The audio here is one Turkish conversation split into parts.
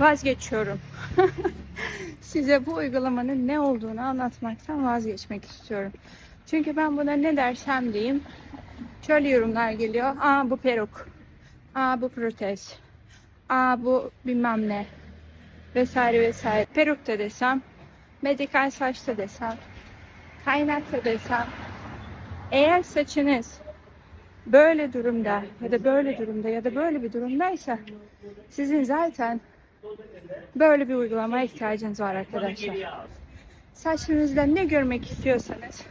vazgeçiyorum. Size bu uygulamanın ne olduğunu anlatmaktan vazgeçmek istiyorum. Çünkü ben buna ne dersem diyeyim şöyle yorumlar geliyor. Aa bu peruk. Aa bu protez. Aa bu bilmem ne. Vesaire vesaire. Peruk da desem, medikal saç da desem, kaynak da desem. Eğer saçınız böyle durumda ya da böyle durumda ya da böyle bir durumdaysa sizin zaten böyle bir uygulamaya ihtiyacınız var arkadaşlar. Saçınızda ne görmek istiyorsanız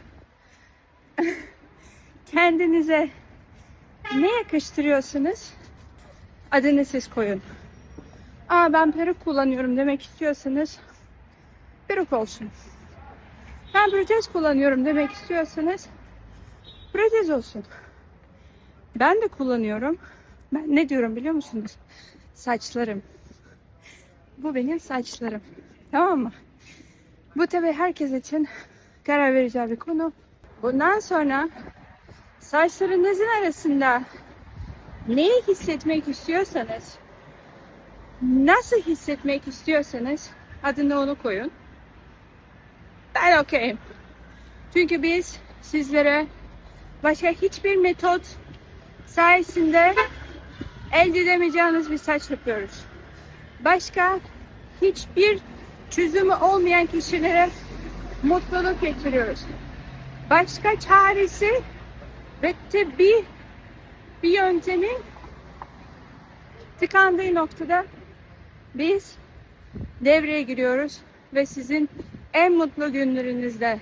kendinize ne yakıştırıyorsunuz adını siz koyun. Aa ben peruk kullanıyorum demek istiyorsanız peruk olsun. Ben protez kullanıyorum demek istiyorsanız protez olsun. Ben de kullanıyorum. Ben ne diyorum biliyor musunuz? Saçlarım. Bu benim saçlarım. Tamam mı? Bu tabii herkes için karar vereceği bir konu. Bundan sonra saçlarınızın arasında neyi hissetmek istiyorsanız, nasıl hissetmek istiyorsanız adını onu koyun. Ben okeyim. Çünkü biz sizlere başka hiçbir metot sayesinde elde edemeyeceğiniz bir saç yapıyoruz. Başka hiçbir çözümü olmayan kişilere mutluluk getiriyoruz. Başka çaresi ve tıbbi bir yöntemin tıkandığı noktada biz devreye giriyoruz ve sizin en mutlu günlerinizde,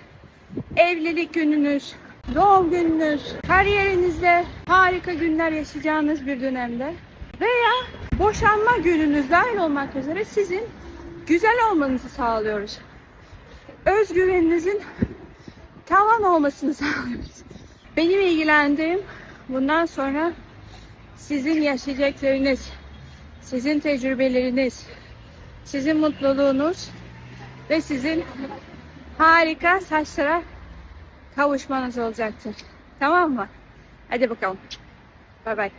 evlilik gününüz, doğum gününüz, kariyerinizde harika günler yaşayacağınız bir dönemde veya boşanma gününüz dahil olmak üzere sizin güzel olmanızı sağlıyoruz. Özgüveninizin tavan olmasını sağlıyoruz. Benim ilgilendiğim bundan sonra sizin yaşayacaklarınız, sizin tecrübeleriniz, sizin mutluluğunuz ve sizin harika saçlara kavuşmanız olacaktır. Tamam mı? Hadi bakalım. Bay bay.